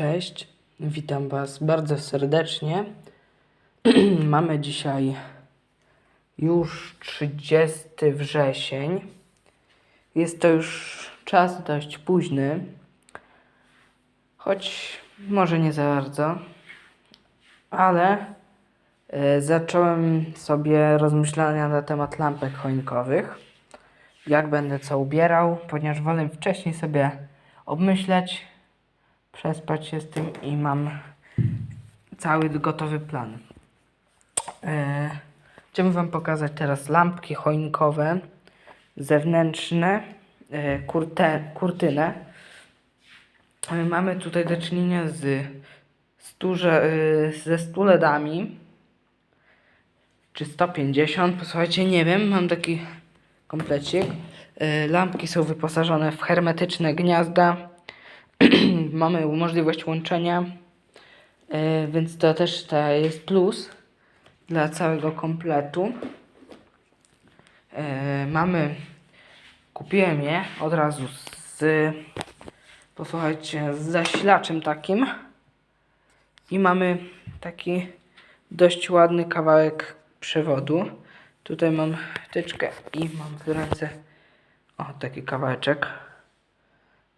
Cześć, witam Was bardzo serdecznie. Mamy dzisiaj już 30 wrzesień. Jest to już czas dość późny, choć może nie za bardzo, ale e, zacząłem sobie rozmyślania na temat lampek choinkowych. Jak będę co ubierał, ponieważ wolę wcześniej sobie obmyśleć, przespać się z tym i mam cały gotowy plan. E, chciałbym Wam pokazać teraz lampki choinkowe, zewnętrzne, e, kurte, kurtynę. E, mamy tutaj do czynienia z stuże, e, ze 100 LEDami, czy 150, posłuchajcie, nie wiem, mam taki komplecik. E, Lampki są wyposażone w hermetyczne gniazda. Mamy możliwość łączenia, e, więc to też to jest plus dla całego kompletu. E, Mamy, kupiłem je od razu z, posłuchajcie, z zasilaczem takim i mamy taki dość ładny kawałek przewodu. Tutaj mam wtyczkę i mam w ręce o taki kawałeczek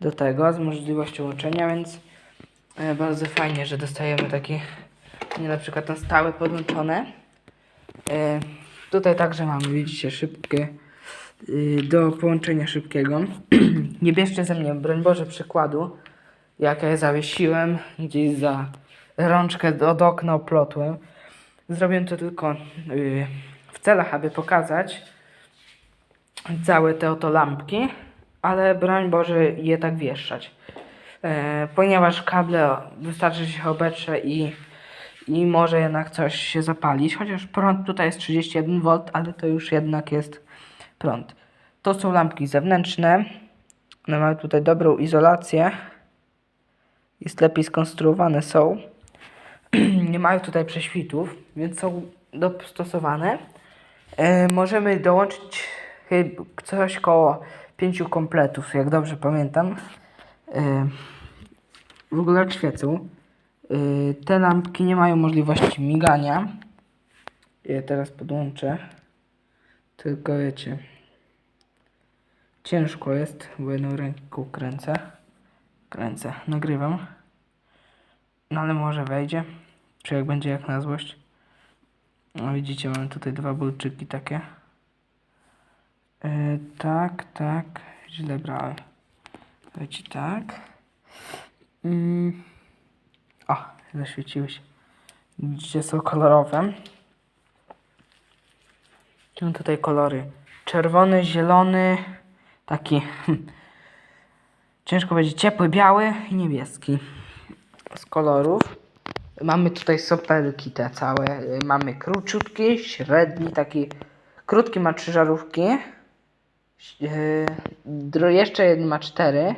do tego z możliwością łączenia, więc e, bardzo fajnie, że dostajemy taki nie na przykład na stałe podłączone. E, tutaj także mamy, widzicie, szybkie y, do połączenia szybkiego. nie bierzcie ze mnie, broń Boże, przykładu, jak ja zawiesiłem gdzieś za rączkę od okna oplotłem. Zrobiłem to tylko y, w celach, aby pokazać całe te oto lampki, ale broń Boże je tak wieszać. E, ponieważ kable wystarczy się obetrze i, i może jednak coś się zapalić, chociaż prąd tutaj jest 31 V, ale to już jednak jest prąd. To są lampki zewnętrzne. One mają tutaj dobrą izolację. Jest lepiej skonstruowane są. Nie mają tutaj prześwitów, więc są dostosowane. E, możemy dołączyć coś koło pięciu kompletów, jak dobrze pamiętam. E, w ogóle jak świecą. E, te lampki nie mają możliwości migania. Je teraz podłączę. Tylko wiecie. Ciężko jest, bo jedną ręką kręcę. Kręcę, nagrywam. No ale może wejdzie. Czy jak będzie jak na złość. No widzicie, mamy tutaj dwa bolczyki takie. E, tak, tak. Źle brałem. Wiecie, tak. Mm. O, zaświeciły się. Widzicie, są kolorowe. Mam tutaj kolory czerwony, zielony, taki ciężko powiedzieć ciepły, biały i niebieski z kolorów. Mamy tutaj sopelki te całe. Mamy króciutki, średni, taki krótki ma trzy żarówki. Yy, jeszcze jeden ma cztery.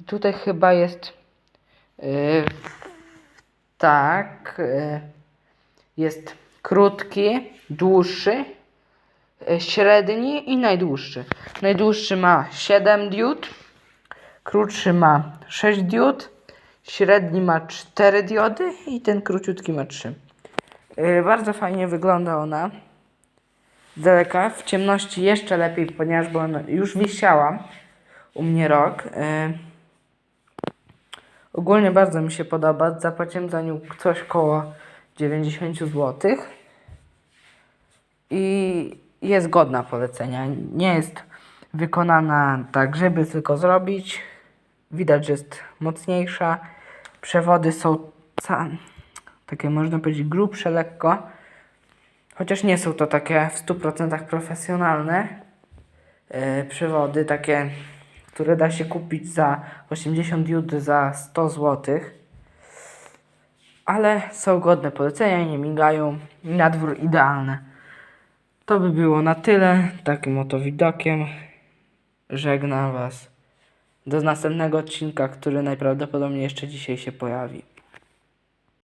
I tutaj chyba jest yy, tak. Yy, jest krótki, dłuższy, średni i najdłuższy. Najdłuższy ma 7 diod, krótszy ma 6 diod, średni ma 4 diody i ten króciutki ma 3. Yy, bardzo fajnie wygląda ona. Z daleka, w ciemności jeszcze lepiej, ponieważ ona już wisiała u mnie rok. Yy, ogólnie bardzo mi się podoba. Zapłaciłem za nią coś koło 90 zł. I jest godna polecenia. Nie jest wykonana tak, żeby tylko zrobić. Widać, że jest mocniejsza. Przewody są takie, można powiedzieć, grubsze lekko. Chociaż nie są to takie w 100% profesjonalne e, przewody, takie, które da się kupić za 80 jud za 100 zł. Ale są godne polecenia, nie migają. Na dwór idealne. To by było na tyle. Takim oto widokiem. Żegnam Was. Do następnego odcinka, który najprawdopodobniej jeszcze dzisiaj się pojawi.